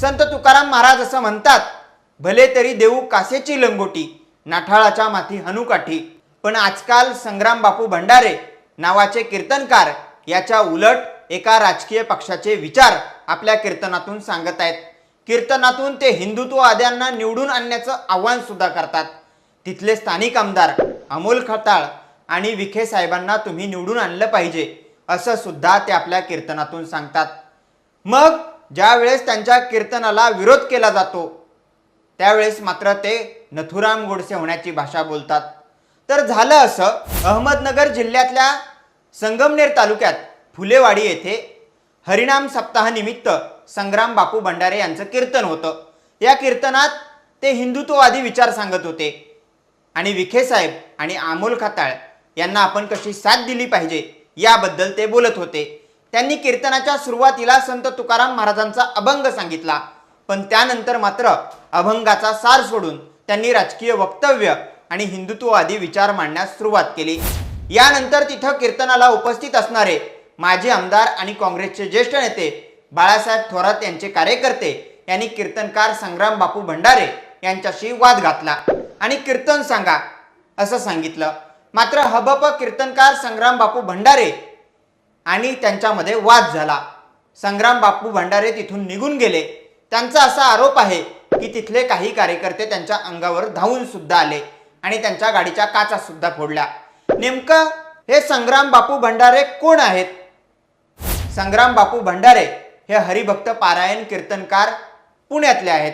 संत तुकाराम महाराज असं म्हणतात भले तरी देऊ कासेची लंगोटी नाठाळाच्या माथी हनुकाठी पण आजकाल संग्राम बापू भंडारे नावाचे कीर्तनकार याच्या उलट एका राजकीय पक्षाचे विचार आपल्या कीर्तनातून सांगत आहेत. कीर्तनातून ते हिंदुत्ववाद्यांना निवडून आणण्याचं आव्हान सुद्धा करतात. तिथले स्थानिक आमदार अमोल खताळ आणि विखे साहेबांना तुम्ही निवडून आणलं पाहिजे असं सुद्धा ते आपल्या कीर्तनातून सांगतात. मग ज्यावेळेस त्यांच्या कीर्तनाला विरोध केला जातो त्यावेळेस मात्र ते नथुराम गोडसे होण्याची भाषा बोलतात. तर झालं असं अहमदनगर जिल्ह्यातल्या संगमनेर तालुक्यात फुलेवाडी येथे हरिणाम सप्ताहानिमित्त संग्राम बापू भंडारे यांचं कीर्तन होतं. या कीर्तनात ते हिंदुत्ववादी विचार सांगत होते. आणि विखे साहेब आणि अमोल खाताळ यांना आपण कशी साथ दिली पाहिजे याबद्दल ते बोलत होते. त्यांनी कीर्तनाच्या सुरुवातीला संत तुकाराम महाराजांचा अभंग सांगितला. पण त्यानंतर मात्र अभंगाचा सार सोडून त्यांनी राजकीय वक्तव्य आणि हिंदुत्ववादी विचार मांडण्यास सुरुवात केली. यानंतर तिथं कीर्तनाला उपस्थित असणारे माजी आमदार आणि काँग्रेसचे ज्येष्ठ नेते बाळासाहेब थोरात यांचे कार्यकर्ते यांनी कीर्तनकार संग्राम बापू भंडारे यांच्याशी वाद घातला. आणि कीर्तन सांगा असं सांगितलं. मात्र हबप कीर्तनकार संग्राम बापू भंडारे आणि त्यांच्यामध्ये वाद झाला. संग्राम बापू भंडारे तिथून निघून गेले. त्यांचा असा आरोप आहे की तिथले काही कार्यकर्ते त्यांच्या अंगावर धावून सुद्धा आले आणि त्यांच्या गाडीच्या काचा सुद्धा फोडल्या. नेमकं हे संग्राम बापू भंडारे कोण आहेत? संग्राम बापू भंडारे हे हरिभक्त पारायण कीर्तनकार पुण्यातले आहेत.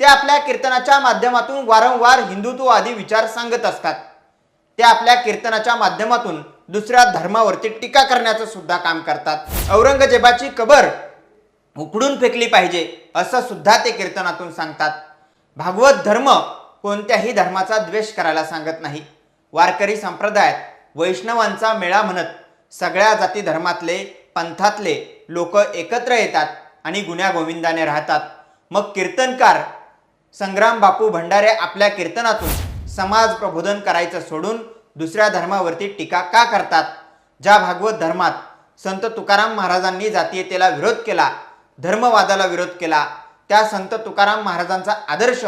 ते आपल्या कीर्तनाच्या माध्यमातून वारंवार हिंदुत्ववादी विचार सांगत असतात. ते आपल्या कीर्तनाच्या माध्यमातून दुसऱ्या धर्मावरती टीका करण्याचं सुद्धा काम करतात. औरंगजेबाची कबर उकडून फेकली पाहिजे असं सुद्धा ते कीर्तनातून सांगतात. भागवत धर्म कोणत्याही धर्माचा द्वेष करायला सांगत नाही. वारकरी संप्रदायात वैष्णवांचा मेळा म्हणत सगळ्या जाती धर्मातले पंथातले लोक एकत्र येतात आणि गुण्यागोविंदाने राहतात. मग कीर्तनकार संग्राम बापू भंडारे आपल्या कीर्तनातून समाज प्रबोधन करायचं सोडून दुसऱ्या धर्मावरती टीका का करतात? ज्या भागवत धर्मात संत तुकाराम महाराजांनी जातीयतेला विरोध केला धर्मवादाला विरोध केला त्या संत तुकाराम महाराजांचा आदर्श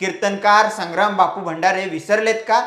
कीर्तनकार संग्राम बापू भंडारे विसरलेत का?